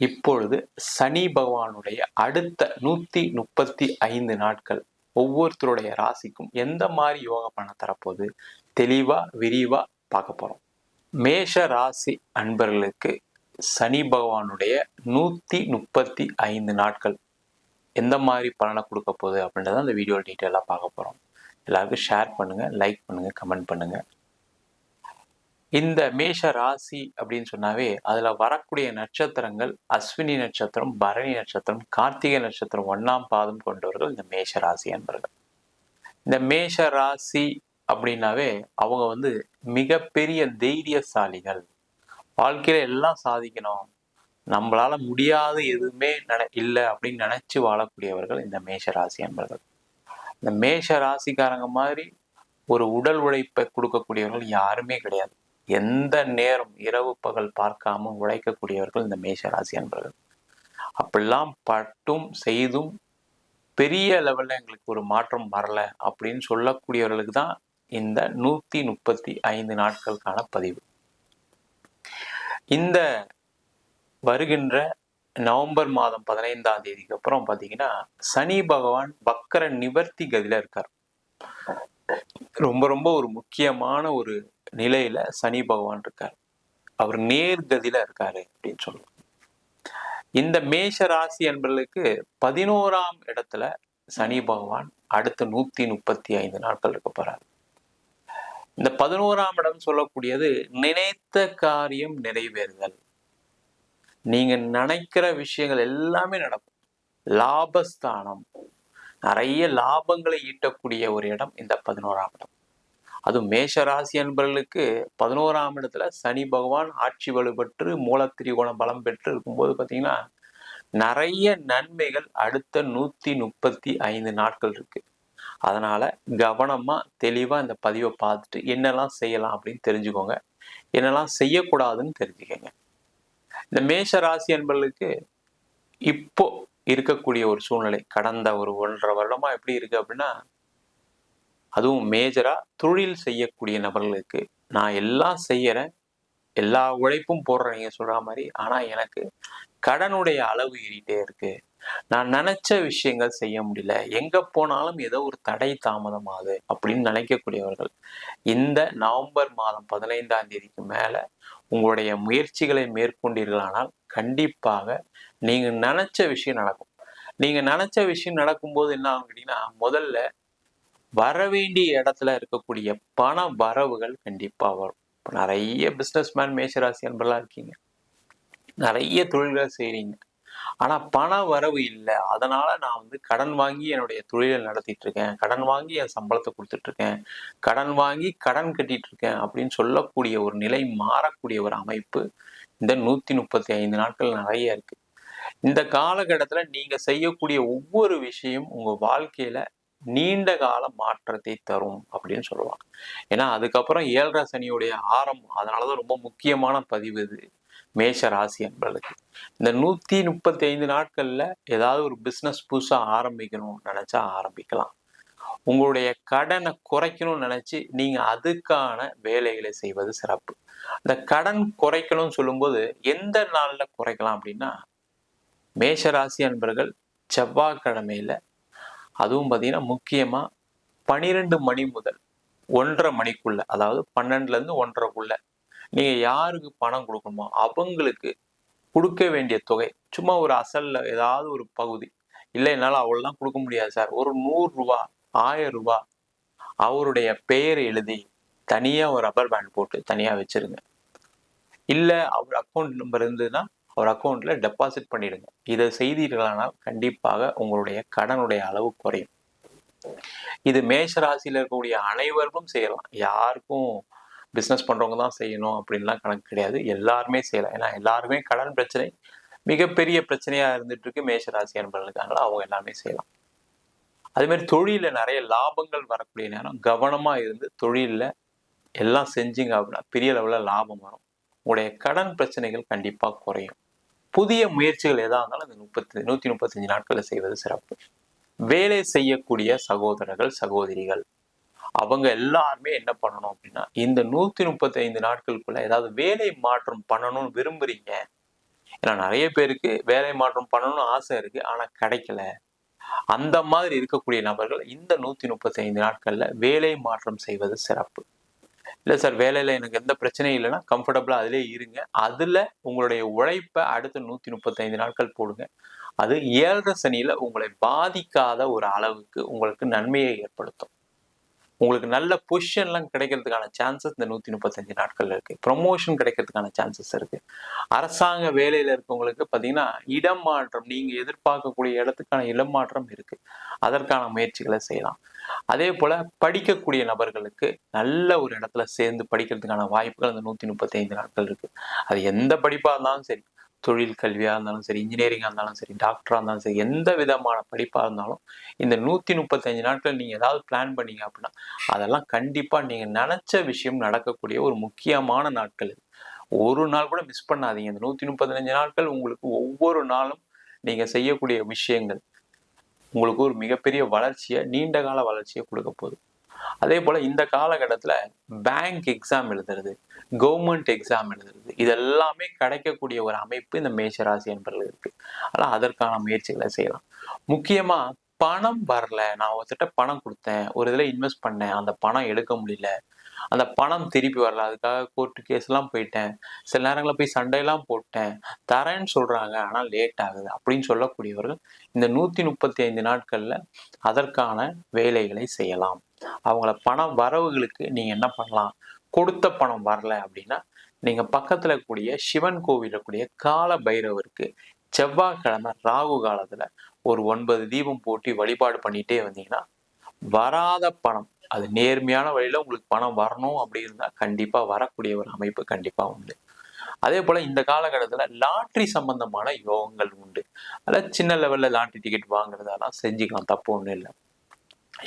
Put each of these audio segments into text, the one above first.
இப்பொழுது சனி பகவானுடைய அடுத்த நூத்தி முப்பத்தி ஐந்து நாட்கள் ஒவ்வொருத்தருடைய ராசிக்கும் எந்த மாதிரி யோக பண்ண தரப்போகுது? தெளிவா விரிவா பார்க்க போறோம். மேஷ ராசி அன்பர்களுக்கு சனி பகவானுடைய நூத்தி முப்பத்தி ஐந்து நாட்கள் எந்த மாதிரி பலனை கொடுக்க போகுது அப்படின்றத அந்த வீடியோ டீட்டெயிலாக பார்க்க போகிறோம் எல்லாருக்கும் ஷேர் பண்ணுங்கள் லைக் பண்ணுங்கள் கமெண்ட் பண்ணுங்கள் இந்த மேஷ ராசி அப்படின்னு சொன்னாவே அதுல வரக்கூடிய நட்சத்திரங்கள் அஸ்வினி நட்சத்திரம் பரணி நட்சத்திரம் கார்த்திகை நட்சத்திரம் ஒன்னாம் பாதம் கொண்டவர்கள் இந்த மேஷ ராசி என்பர்கள். இந்த மேஷ ராசி அப்படின்னாவே அவங்க வந்து மிகப்பெரிய தைரியசாலிகள். வாழ்க்கையில எல்லாம் சாதிக்கணும். நம்மளால முடியாது எதுவுமே நட இல்லை அப்படின்னு நினைச்சு வாழக்கூடியவர்கள் இந்த மேஷ ராசி என்பர்கள். இந்த மேஷ ராசிக்காரங்க மாதிரி ஒரு உடல் உழைப்பை கொடுக்கக்கூடியவர்கள் யாருமே கிடையாது. எந்த நேரம் இரவு பகல் பார்க்காம உழைக்கக்கூடியவர்கள் இந்த மேஷ ராசி அன்பர்கள். அப்படிலாம் பட்டும் செய்தும் பெரிய லெவல்ல எங்களுக்கு ஒரு மாற்றம் வரல அப்படின்னு சொல்லக்கூடியவர்களுக்கு தான் இந்த நூத்தி முப்பத்தி ஐந்து நாட்களுக்கான பதிவு. இந்த வருகின்ற நவம்பர் மாதம் பதினைந்தாம் தேதிக்கு அப்புறம் பாத்தீங்கன்னா சனி பகவான் வக்கர நிவர்த்தி கதியில் இருக்கார். ரொம்ப ரொம்ப ஒரு முக்கியமான ஒரு நிலையில சனி பகவான் இருக்கார். அவர் நேர்கதியில இருக்காரு அப்படின்னு சொல்லுவோம் இந்த மேஷ ராசி என்பதற்கு பதினோராம் இடத்துல சனி பகவான் அடுத்த நூத்தி முப்பத்தி ஐந்து நாட்கள் இருக்க போறார். இந்த பதினோராம் இடம் சொல்லக்கூடியது நினைத்த காரியம் நிறைவேறுதல். நீங்க நினைக்கிற விஷயங்கள் எல்லாமே நடக்கும். லாபஸ்தானம். நிறைய லாபங்களை ஈட்டக்கூடிய ஒரு இடம் இந்த பதினோராம் இடம். அதுவும் மேஷ ராசி பதினோராம் இடத்துல சனி பகவான் ஆட்சி வலுப்பெற்று மூலத்திரிகோணம் பலம் பெற்று இருக்கும்போது பார்த்தீங்கன்னா நிறைய நன்மைகள் அடுத்த நூத்தி முப்பத்தி ஐந்து நாட்கள் இருக்கு. அதனால கவனமா தெளிவா இந்த பதிவை பார்த்துட்டு என்னெல்லாம் செய்யலாம் அப்படின்னு தெரிஞ்சுக்கோங்க. என்னெல்லாம் செய்யக்கூடாதுன்னு தெரிஞ்சுக்கோங்க. இந்த மேஷ ராசி அன்பர்களுக்கு இப்போ இருக்கக்கூடிய ஒரு சூழ்நிலை கடந்த ஒரு ஒன்றரை வருடமா எப்படி இருக்கு அப்படின்னா அதுவும் மேஜரா தொழில் செய்யக்கூடிய நபர்களுக்கு நான் எல்லாம் செய்கிறேன் எல்லா உழைப்பும் போடுறேன் நீங்கள் சொல்கிற மாதிரி. ஆனால் எனக்கு கடனுடைய அளவு ஏறிட்டே இருக்கு. நான் நினச்ச விஷயங்கள் செய்ய முடியல. எங்கே போனாலும் ஏதோ ஒரு தடை தாமதமாகுது அப்படின்னு நினைக்கக்கூடியவர்கள் இந்த நவம்பர் மாதம் பதினைந்தாம் தேதிக்கு மேல உங்களுடைய முயற்சிகளை மேற்கொண்டீர்களானால் கண்டிப்பாக நீங்கள் நினச்ச விஷயம் நடக்கும். நீங்கள் நினச்ச விஷயம் நடக்கும்போது என்ன ஆகும் கேட்டிங்கன்னா முதல்ல வர வேண்டிய இடத்துல இருக்கக்கூடிய பண வரவுகள் கண்டிப்பாக வரும். இப்போ நிறைய பிஸ்னஸ் மேன் மேஷராசி அன்பெல்லாம் இருக்கீங்க. நிறைய தொழில்களை செய்கிறீங்க ஆனால் பண வரவு இல்லை. அதனால் நான் வந்து கடன் வாங்கி என்னுடைய தொழிலை நடத்திட்டு இருக்கேன். கடன் வாங்கி என் சம்பளத்தை கொடுத்துட்ருக்கேன் கடன் வாங்கி கடன் கட்டிட்டு இருக்கேன் அப்படின்னு சொல்லக்கூடிய ஒரு நிலை மாறக்கூடிய ஒரு அமைப்பு இந்த நூற்றி முப்பத்தி ஐந்து நாட்கள் நிறைய இருக்குது இந்த காலகட்டத்தில் நீங்கள் செய்யக்கூடிய ஒவ்வொரு விஷயம் உங்கள் வாழ்க்கையில் நீண்ட கால மாற்றத்தை தரும் அப்படின்னு சொல்லுவாங்க. ஏன்னா அதுக்கப்புறம் ஏழரை சனியுடைய ஆரம்பம். அதனாலதான் ரொம்ப முக்கியமான பதிவு இது. மேஷ ராசி என்பதுக்கு இந்த நூத்தி முப்பத்தி ஐந்து நாட்கள்ல ஏதாவது ஒரு பிசினஸ் புதுசா ஆரம்பிக்கணும் நினைச்சா ஆரம்பிக்கலாம். உங்களுடைய கடனை குறைக்கணும்னு நினைச்சு நீங்க அதுக்கான வேலைகளை செய்வது சிறப்பு. இந்த கடன் குறைக்கணும்னு சொல்லும்போது எந்த நாள்ல குறைக்கலாம் அப்படின்னா மேஷராசி அன்பர்கள் செவ்வாய்க்கிழமையில அதுவும் பார்த்தீங்கன்னா முக்கியமாக பனிரெண்டு மணி முதல் ஒன்றரை மணிக்குள்ள அதாவது பன்னெண்டுலேருந்து ஒன்றரைக்குள்ள நீங்கள் யாருக்கு பணம் கொடுக்கணுமோ அவங்களுக்கு கொடுக்க வேண்டிய தொகை சும்மா ஒரு அசலில் ஏதாவது ஒரு பகுதி. இல்லை என்னால் அவ்வளோலாம் கொடுக்க முடியாது சார். ஒரு நூறுரூவா ஆயிரம் ரூபா அவருடைய பெயர் எழுதி தனியாக ஒரு ரப்பர் பேண்ட் போட்டு தனியாக வச்சிருங்க. இல்லை அவர் அக்கௌண்ட் நம்பர் இருந்ததுன்னா அவர் அக்கௌண்ட்ல டெபாசிட் பண்ணிடுங்க. இதை செய்தீர்களானால் கண்டிப்பாக உங்களுடைய கடனுடைய அளவு குறையும். இது மேஷ ராசியில் இருக்கக்கூடிய அனைவருக்கும் செய்யலாம். யாருக்கும் பிஸ்னஸ் பண்றவங்க தான் செய்யணும் அப்படின்லாம் கணக்கு கிடையாது. எல்லாருமே செய்யலாம். ஏன்னா எல்லாருமே கடன் பிரச்சனை மிகப்பெரிய பிரச்சனையா இருந்துட்டு இருக்கு மேஷ ராசி அன்பர்களுக்கு அதனால அவங்க எல்லாமே செய்யலாம். அதே மாதிரி நிறைய லாபங்கள் வரக்கூடிய நேரம் கவனமாக இருந்து தொழிலில் எல்லாம் செஞ்சீங்க அப்படின்னா பெரிய அளவில் லாபம் வரும். உங்களுடைய கடன் பிரச்சனைகள் கண்டிப்பாக குறையும். புதிய முயற்சிகள் எதாக இருந்தாலும் அந்த முப்பத்தி நூற்றி முப்பத்தஞ்சு நாட்களில் செய்வது சிறப்பு. வேலை செய்யக்கூடிய சகோதரர்கள் சகோதரிகள் அவங்க எல்லாருமே என்ன பண்ணணும் அப்படின்னா இந்த நூற்றி முப்பத்தைந்து நாட்களுக்குள்ளே நாட்களுக்குள்ள ஏதாவது வேலை மாற்றம் பண்ணணும்னு விரும்புறீங்க. ஏன்னா நிறைய பேருக்கு வேலை மாற்றம் பண்ணணும்னு ஆசை இருக்கு ஆனால் கிடைக்கல. அந்த மாதிரி இருக்கக்கூடிய நபர்கள் இந்த நூற்றி முப்பத்தைந்து நாட்களில் வேலை மாற்றம் செய்வது சிறப்பு. இல்லை சார் வேலையில் எனக்கு எந்த பிரச்சனையும் இல்லைன்னா கம்ஃபர்டபுளாக அதிலே இருங்க. அதில் உங்களுடைய உழைப்பை அடுத்த நூற்றி முப்பத்தைந்து நாட்கள் போடுங்க. அது ஏழரை சனியில் உங்களை பாதிக்காத ஒரு அளவுக்கு உங்களுக்கு நன்மையை ஏற்படுத்தும். உங்களுக்கு நல்ல பொசிஷன்லாம் கிடைக்கிறதுக்கான சான்சஸ் இந்த நூற்றி முப்பத்தஞ்சு நாட்கள் இருக்குது ப்ரொமோஷன் கிடைக்கிறதுக்கான சான்சஸ் இருக்கு. அரசாங்க வேலையில் இருக்கவங்களுக்கு பார்த்தீங்கன்னா இடம் மாற்றம் நீங்கள் எதிர்பார்க்கக்கூடிய இடத்துக்கான இடம் மாற்றம் இருக்கு. அதற்கான முயற்சிகளை செய்யலாம். அதே போல படிக்கக்கூடிய நபர்களுக்கு நல்ல ஒரு இடத்துல சேர்ந்து படிக்கிறதுக்கான வாய்ப்புகள் அந்த நூற்றி முப்பத்தைந்து நாட்கள் இருக்குது அது எந்த படிப்பாக இருந்தாலும் சரி தொழில் கல்வியாக இருந்தாலும் சரி இன்ஜினியரிங்காக இருந்தாலும் சரி டாக்டராக இருந்தாலும் சரி எந்த விதமான படிப்பாக இருந்தாலும் இந்த நூற்றி முப்பத்தஞ்சு நாட்கள் நீங்கள் ஏதாவது பிளான் பண்ணீங்க அப்படின்னா அதெல்லாம் கண்டிப்பாக நீங்கள் நினச்ச விஷயம் நடக்கக்கூடிய ஒரு முக்கியமான நாட்கள் இது. ஒரு நாள் கூட மிஸ் பண்ணாதீங்க. இந்த நூற்றி முப்பத்தஞ்சு நாட்கள் உங்களுக்கு ஒவ்வொரு நாளும் நீங்கள் செய்யக்கூடிய விஷயங்கள். உங்களுக்கு ஒரு மிகப்பெரிய வளர்ச்சியை நீண்ட கால வளர்ச்சியை கொடுக்க போகுது. அதே போல இந்த காலகட்டத்தில் பேங்க் எக்ஸாம் எழுதுறது கவர்மெண்ட் எக்ஸாம் எழுதுறது இதெல்லாமே கிடைக்கக்கூடிய ஒரு அமைப்பு இந்த மேஷராசி என்பதில் இருக்கு. ஆனால் அதற்கான முயற்சிகளை செய்யலாம். முக்கியமா பணம் வரல. நான் ஒருத்தட்ட பணம் கொடுத்தேன். ஒரு இதில் இன்வெஸ்ட் பண்ணேன். அந்த பணம் எடுக்க முடியல. அந்த பணம் திருப்பி வரல. அதுக்காக கோர்ட்டு கேஸ் எல்லாம் போயிட்டேன். சில நேரங்களில் போய் சண்டையெல்லாம் போட்டேன். தரேன்னு சொல்றாங்க. ஆனால் லேட் ஆகுது. அப்படின்னு சொல்லக்கூடியவர்கள் இந்த நூத்தி முப்பத்தி ஐந்து நாட்கள்ல அதற்கான வேலைகளை செய்யலாம். அவங்கள பணம் வரவுகளுக்கு நீங்க என்ன பண்ணலாம்? கொடுத்த பணம் வரல அப்படின்னா நீங்க பக்கத்துல கூடிய சிவன் கோவிலில் கூடிய கால பைரவருக்கு செவ்வாய்க்கிழமை ராகு காலத்துல ஒரு ஒன்பது தீபம் போட்டி வழிபாடு பண்ணிட்டே வந்தீங்கன்னா வராத பணம் அது நேர்மையான வழியில உங்களுக்கு பணம் வரணும் அப்படி இருந்தா கண்டிப்பா வரக்கூடிய ஒரு அமைப்பு கண்டிப்பா உண்டு. அதே போல இந்த காலகட்டத்துல லாட்ரி சம்பந்தமான யோகங்கள் உண்டு. அதில் சின்ன லெவல்ல லாட்ரி டிக்கெட் வாங்குறதெல்லாம் செஞ்சுக்கலாம் தப்பு ஒன்றும் இல்லை.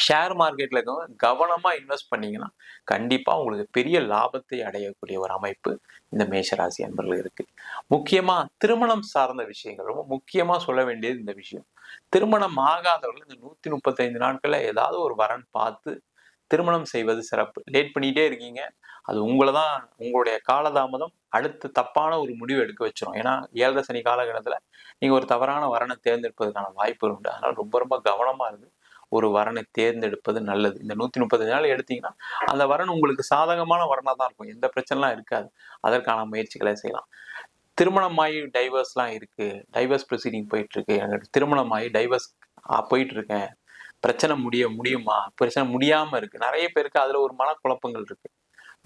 ஷேர் மார்க்கெட்ல இருக்கவங்க கவனமா இன்வெஸ்ட் பண்ணீங்கன்னா கண்டிப்பா உங்களுக்கு பெரிய லாபத்தை அடையக்கூடிய ஒரு அமைப்பு இந்த மேஷராசி அன்பர்கள் இருக்குது முக்கியமா திருமணம் சார்ந்த விஷயங்கள் ரொம்ப முக்கியமா சொல்ல வேண்டியது இந்த விஷயம். திருமணம் ஆகாதவர்கள் இந்த நூத்தி முப்பத்தைந்து நாட்களில் ஏதாவது ஒரு வரன் பார்த்து திருமணம் செய்வது சிறப்பு. லேட் பண்ணிகிட்டே இருக்கீங்க. அது உங்களை தான் உங்களுடைய காலதாமதம் அடுத்து தப்பான ஒரு முடிவு எடுக்க வச்சிரும். ஏன்னா ஏழரை சனி காலகட்டத்தில் நீங்கள் ஒரு தவறான வரனை தேர்ந்தெடுப்பதற்கான வாய்ப்புகள் உண்டு. அதனால் ரொம்ப ரொம்ப கவனமாக இருந்து ஒரு வரனை தேர்ந்தெடுப்பது நல்லது. இந்த நூற்றி முப்பத்தஞ்சு நாள் எடுத்தீங்கன்னா அந்த வரன் உங்களுக்கு சாதகமான வரனாக தான் இருக்கும். எந்த பிரச்சனைலாம் இருக்காது. அதற்கான முயற்சிகளை செய்யலாம். திருமணமாகி டைவர்ஸ்லாம் இருக்குது டைவர்ஸ் ப்ரொசீடிங் போயிட்டுருக்கு எனக்கு திருமணமாகி டைவர்ஸ் போயிட்டுருக்கேன் பிரச்சனை முடிய முடியுமா? பிரச்சனை முடியாம இருக்கு. நிறைய பேருக்கு அதில் ஒரு மனக்குழப்பங்கள் இருக்கு.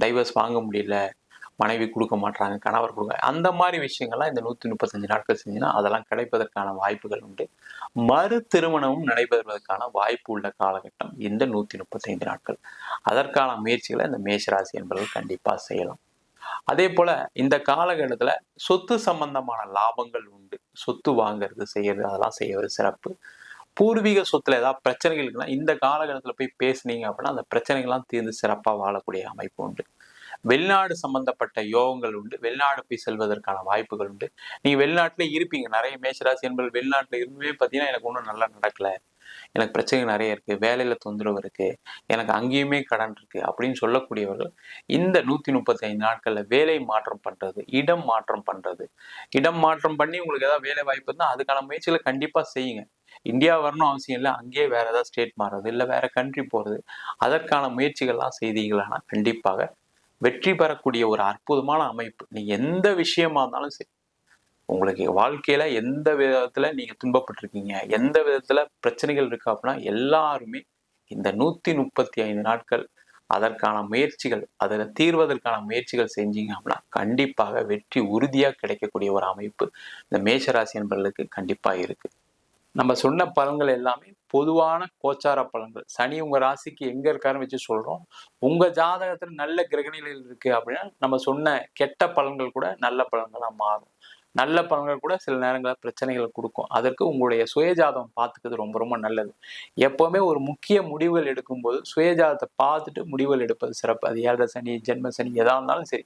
டைவர்ஸ் வாங்க முடியல. மனைவி கொடுக்க மாட்டாங்க கணவர் கொடுக்க அந்த மாதிரி விஷயங்கள்லாம் இந்த நூத்தி முப்பத்தஞ்சு நாட்கள் செஞ்சுன்னா அதெல்லாம் கிடைப்பதற்கான வாய்ப்புகள் உண்டு. மறு திருமணமும் நடைபெறுவதற்கான வாய்ப்பு உள்ள காலகட்டம் இந்த நூத்தி முப்பத்தைந்து நாட்கள். அதற்கான முயற்சிகளை இந்த மேஷராசி என்பவர்கள் கண்டிப்பாக செய்யலாம். அதே போல இந்த காலகட்டத்துல சொத்து சம்பந்தமான லாபங்கள் உண்டு. சொத்து வாங்குறது செய்யறது அதெல்லாம் செய்யறது சிறப்பு. பூர்வீக சொத்துல ஏதாவது பிரச்சனைகள் இருக்குன்னா இந்த காலகட்டத்தில் போய் பேசுனீங்க அப்படின்னா அந்த பிரச்சனைகள்லாம் தீர்ந்து சிறப்பாக வாழக்கூடிய அமைப்பு உண்டு. வெளிநாடு சம்பந்தப்பட்ட யோகங்கள் உண்டு. வெளிநாடு போய் செல்வதற்கான வாய்ப்புகள் உண்டு. நீங்க வெளிநாட்டிலே இருப்பீங்க. நிறைய மேஷராசி என்பது வெளிநாட்டில் இருந்துமே பார்த்தீங்கன்னா எனக்கு ஒன்றும் நல்லா நடக்கல. எனக்கு பிரச்சனை நிறைய இருக்கு. வேலையில தொந்தரவு இருக்கு. எனக்கு அங்கேயுமே கடன் இருக்கு அப்படின்னு சொல்லக்கூடியவர்கள் இந்த நூத்தி முப்பத்தி ஐந்து நாட்கள்ல வேலை மாற்றம் பண்றது இடம் மாற்றம் பண்றது இடம் மாற்றம் பண்ணி உங்களுக்கு ஏதாவது வேலை வாய்ப்பு இருந்தால் அதுக்கான முயற்சிகளை கண்டிப்பா செய்யுங்க. இந்தியா வரணும் அவசியம் இல்லை அங்கேயே வேற ஏதாவது ஸ்டேட் மாறுறது இல்லை வேற கண்ட்ரி போறது. அதற்கான முயற்சிகள்லாம் செய்தீங்களான்னா கண்டிப்பாக வெற்றி பெறக்கூடிய ஒரு அற்புதமான அமைப்பு. நீ எந்த விஷயமா இருந்தாலும் சரி உங்களுக்கு வாழ்க்கையில எந்த விதத்துல நீங்க துன்பப்பட்டிருக்கீங்க எந்த விதத்துல பிரச்சனைகள் இருக்கு அப்படின்னா எல்லாருமே இந்த நூத்தி முப்பத்தி ஐந்து நாட்கள் அதற்கான முயற்சிகள் அதில் தீர்வதற்கான முயற்சிகள் செஞ்சீங்க அப்படின்னா கண்டிப்பாக வெற்றி உறுதியாக கிடைக்கக்கூடிய ஒரு அமைப்பு இந்த மேஷராசி என்பர்களுக்கு கண்டிப்பாக இருக்கு. நம்ம சொன்ன பலன்கள் எல்லாமே பொதுவான கோச்சார பலன்கள். சனி உங்க ராசிக்கு எங்க இருக்காருன்னு வச்சு சொல்றோம். உங்க ஜாதகத்துல நல்ல கிரகணிகள் இருக்கு அப்படின்னா நம்ம சொன்ன கெட்ட பலன்கள் கூட நல்ல பலன்களா மாறும். நல்ல பலன்கள் கூட சில நேரங்களில் பிரச்சனைகளை கொடுக்கும். அதற்கு உங்களுடைய சுயஜாதகம் பார்த்துக்கிறது ரொம்ப ரொம்ப நல்லது. எப்போவுமே ஒரு முக்கிய முடிவுகள் எடுக்கும்போது சுயஜாதத்தை பார்த்துட்டு முடிவுகள் எடுப்பது சிறப்பு. அது ஏழரை சனி ஜென்ம சனி எதா இருந்தாலும் சரி.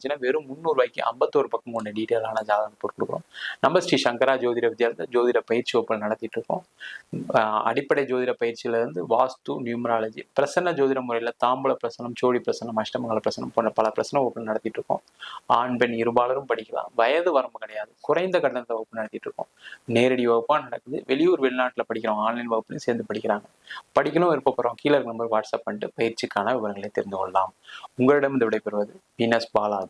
இருந்துச்சுன்னா வெறும் முந்நூறுவாய்க்கு ஐம்பத்தோரு பக்கம் கொண்ட டீட்டெயிலான ஜாதகம் போட்டுருக்கோம் கொடுக்குறோம் நம்ம ஸ்ரீ சங்கரா ஜோதிட வித்யாலயத்தில் ஜோதிட பயிற்சி வகுப்புகள் நடத்திட்டு இருக்கோம். அடிப்படை ஜோதிட பயிற்சியிலேருந்து வாஸ்து நியூமராலஜி பிரசன்ன ஜோதிட முறையில் தாம்பூல பிரசனம் சோழி பிரசனம் அஷ்டமங்கல பிரசனம் போன்ற பல பிரசன வகுப்பு நடத்திட்டு இருக்கோம். ஆண் பெண் இருபாலரும் படிக்கலாம். வயது வரம்பு கிடையாது. குறைந்த கட்டணத்தை வகுப்பு நடத்திட்டு இருக்கோம். நேரடி வகுப்பாக நடக்குது. வெளியூர் வெளிநாட்டில் படிக்கிறோம் ஆன்லைன் வகுப்புலையும் சேர்ந்து படிக்கிறாங்க. படிக்கணும் விருப்பப்படுறோம் கீழே நம்பர் வாட்ஸ்அப் பண்ணிட்டு பயிற்சிக்கான விவரங்களை தெரிந்து கொள்ளலாம். உங்களிடம் இந்த விடைபெறுவது வீனஸ் பாலாஜி.